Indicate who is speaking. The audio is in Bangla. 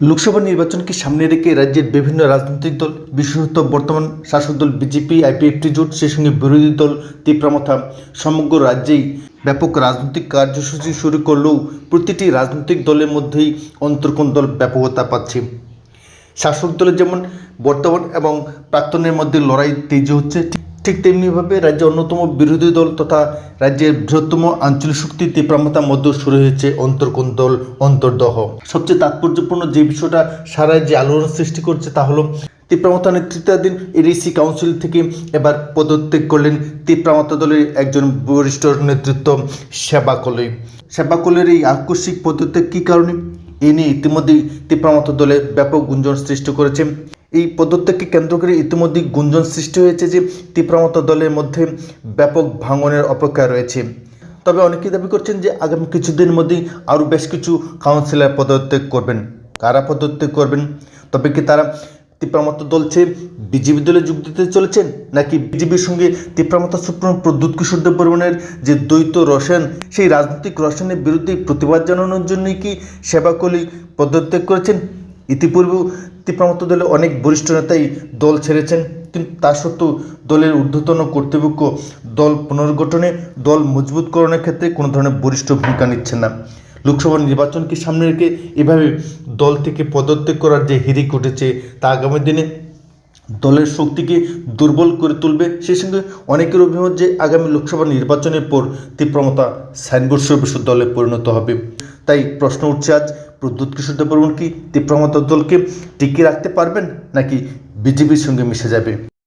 Speaker 1: লোকসভা নির্বাচনকে সামনে রেখে রাজ্যের বিভিন্ন রাজনৈতিক দল, বিশেষত বর্তমান শাসক দল বিজেপি আইপিএফটি জোট সেই সঙ্গে বিরোধী দল তীব্রামথা সমগ্র রাজ্যেই ব্যাপক রাজনৈতিক কার্যসূচি শুরু করলেও প্রতিটি রাজনৈতিক দলের মধ্যেই অন্তর্কোণ দল ব্যাপকতা পাচ্ছে। শাসক দলের যেমন বর্তমান এবং প্রাক্তনের মধ্যে লড়াই তেজ হচ্ছে ঠিক- তেমনিভাবে রাজ্যের অন্যতম বিরোধী দল তথা রাজ্যের বৃহত্তম আঞ্চলিক শক্তি তীব্রামতার মধ্যে শুরু হয়েছে অন্তর্কোন্দল, অন্তর্দহ। সবচেয়ে তাৎপর্যপূর্ণ যে বিষয়টা সারা রাজ্যে আলোড়ন সৃষ্টি করছে তা হলো তীব্রামতা নেতৃত্বাধীন এডিসি কাউন্সিল থেকে এবার পদত্যাগ করলেন তীব্রামতা দলের একজন বরিষ্ঠ নেতৃত্ব সেবা কলে। সেবা কলের এই আকস্মিক পদত্যাগ কী কারণে? এ নিয়ে ইতিমধ্যেই তীব্রামত দলে ব্যাপক গুঞ্জন সৃষ্টি করেছে। এই পদত্যাগকে কেন্দ্র করে ইতিমধ্যেই গুঞ্জন সৃষ্টি হয়েছে যে তীব্রামত দলের মধ্যে ব্যাপক ভাঙনের অপেক্ষা রয়েছে। তবে অনেকেই দাবি করছেন যে আগামী কিছুদিনের মধ্যেই আরও বেশ কিছু কাউন্সিলর পদত্যাগ করবেন। কারা পদত্যাগ করবেন? তবে কি তারা তীব্রামত দল ছেড়ে বিজেপি দলে যোগ দিতে চলেছেন? নাকি বিজেপির সঙ্গে তীব্রামত সুপ্রিম প্রদ্যুৎ কিশোর দেববর্মনের যে দ্বৈত রসায়ন, সেই রাজনৈতিক রসায়নের বিরুদ্ধে প্রতিবাদ জানানোর জন্যই কি সেবাকলি পদত্যাগ করেছেন? ইতিপূর্বেও তীব্রামত দলে অনেক বরিষ্ঠ নেতাই দল ছেড়েছেন, কিন্তু তা সত্ত্বেও দলের ঊর্ধ্বতন কর্তৃপক্ষ দল পুনর্গঠনে, দল মজবুতকরণের ক্ষেত্রে কোনো ধরনের বরিষ্ঠ ভূমিকা নিচ্ছেন না। লোকসভা নির্বাচনকে সামনে রেখে এভাবে দল থেকে পদত্যাগ করার যে হিরিক উঠেছে তা আগামী দিনে দলের শক্তিকে দুর্বল করে তুলবে, সেই সঙ্গে অনেকের অভিমত যে আগামী লোকসভা নির্বাচনের পর তীব্রমতা সাইনবোর্ড সর্বস্ব দলে পরিণত হবে। তাই প্রশ্ন উঠছে আজ প্রদ্যুৎ কিশোর দেববর্মন কি তীব্রমতা দলকে টিকিয়ে রাখতে পারবেন নাকি বিজেপির সঙ্গে মিশে যাবে?